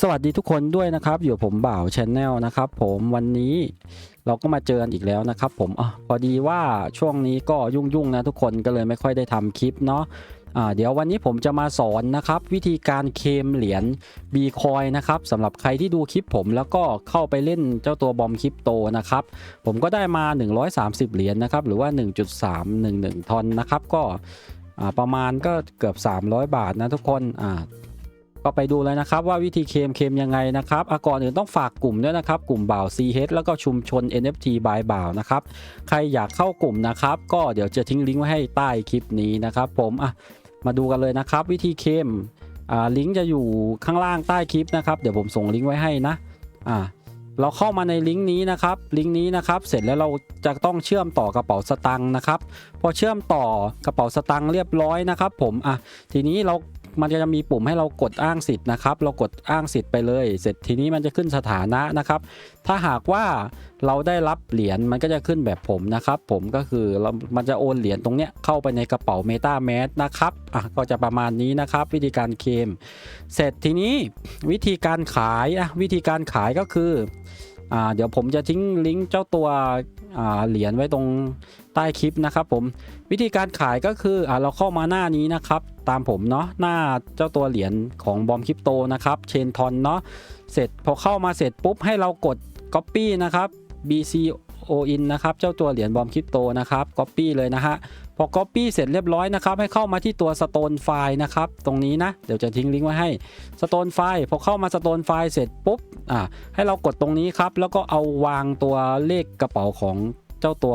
สวัสดีทุกคนด้วยนะครับ อยู่ผมบ่าวชาแนลนะครับผมวันนี้เราก็มาเจอกันอีกแล้วนะครับ ผมอะพอดีว่าช่วงนี้ก็ยุ่งๆนะทุกคนก็เลยไม่ค่อยได้ทำคลิปเนาะอ่าเดี๋ยววันนี้ผมจะมาสอนนะครับ วิธีการเคมเหรียญ B คอยนะครับสำหรับใครที่ดูคลิปผมแล้วก็เข้าไปเล่นเจ้าตัวบอมคริปโตนะครับ ผมก็ได้มา 130 เหรียญนะครับ หรือว่า 1.311 ทอนนะครับ ก็อ่าประมาณก็เกือบ 300 บาทนะทุกคนอ่า ก็ไปดูเลยนะครับว่าวิธีเคมเคมยังไงนะครับอะก่อนอื่นต้องฝากกลุ่มด้วยนะครับ กลุ่มบ่าว CH แล้วก็ชุมชน NFT บายบ่าวนะครับ ใครอยากเข้ากลุ่มนะครับ ก็เดี๋ยวจะทิ้งลิงก์ไว้ให้ใต้คลิปนี้นะครับผมอะมาดูกันเลยนะครับ วิธีเคมอ่าลิงก์จะอยู่ข้างล่างใต้คลิปนะครับ เดี๋ยวผมส่งลิงก์ไว้ให้นะอ่าเราเข้ามาในลิงก์นี้นะครับ ลิงก์นี้นะครับ เสร็จแล้วเราจะต้องเชื่อมต่อกระเป๋าสตังค์นะครับ พอเชื่อมต่อกระเป๋าสตังค์เรียบร้อยนะครับ ผมอะทีนี้เรา มันจะมีปุ่มให้เรากดอ้างสิทธิ์นะครับ เรากดอ้างสิทธิ์ไปเลย เสร็จทีนี้มันจะขึ้นสถานะนะครับ ถ้าหากว่าเราได้รับเหรียญมันก็จะขึ้นแบบผมนะครับ ผมก็คือเรามันจะโอนเหรียญตรงเนี้ยเข้าไปในกระเป๋า Meta m a s นะครับอะก็จะประมาณนี้นะครับ วิธีการเคม เสร็จทีนี้วิธีการขายอะวิธีการขายก็คือ อ่าเดี๋ยวผมจะทิ้งลิงก์เจ้าตัวอ่าเหรียญไว้ตรงใต้คลิปนะครับผมวิธีการขายก็คืออ่าเราเข้ามาหน้านี้นะครับ ตามผมเนาะหน้าเจ้าตัวเหรียญของบอมคริปโตนะครับเชนทอนเนาะเสร็จพอเข้ามาเสร็จปุ๊บให้เรากด Copy นะครับ BCO in นะครับเจ้าตัวเหรียญบอมคริปโตนะครับ Copy เลยนะฮะพอ Copy เสร็จเรียบร้อยนะครับให้เข้ามาที่ตัว Stone File นะครับตรงนี้นะเดี๋ยวจะทิ้งลิงก์ไว้ให้ Stone File พอเข้ามา Stone File เสร็จปุ๊บอ่าให้เรากดตรงนี้ครับแล้วก็เอาวางตัวเลขกระเป๋าของเจ้าตัว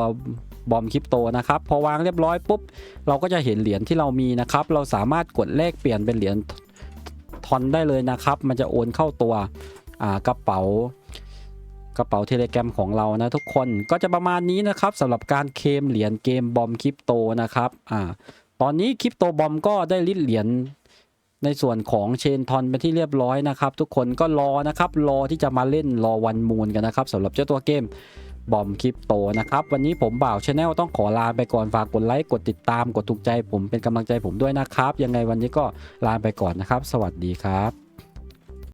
บอมคริปโตนะครับพอวางเรียบร้อยปุ๊บเราก็จะเห็นเหรียญที่เรามีนะครับเราสามารถกดแลกเปลี่ยนเป็นเหรียญทอนได้เลยนะครับ มันจะโอนเข้าตัวกระเป๋า กระเป๋าเทเลแกรมของเรานะทุกคนก็จะประมาณนี้นะครับสำหรับการเคมเหรียญเกมบอมคริปโตนะครับอ่าตอนนี้คริปโตบอมก็ได้ลิดเหรียญในส่วนของเชนทอนเป็นที่เรียบร้อยนะครับ ทุกคนก็รอนะครับรอที่จะมาเล่นรอวันมูนกันนะครับสำหรับเจ้าตัวเกมบอมคริปโตนะครับ วันนี้ผมบ่าวชาแนลต้องขอลาไปก่อนฝากกดไลค์กดติดตามกดถูกใจผมเป็นกำลังใจผมด้วยนะครับ ยังไงวันนี้ก็ลาไปก่อนนะครับ สวัสดีครับ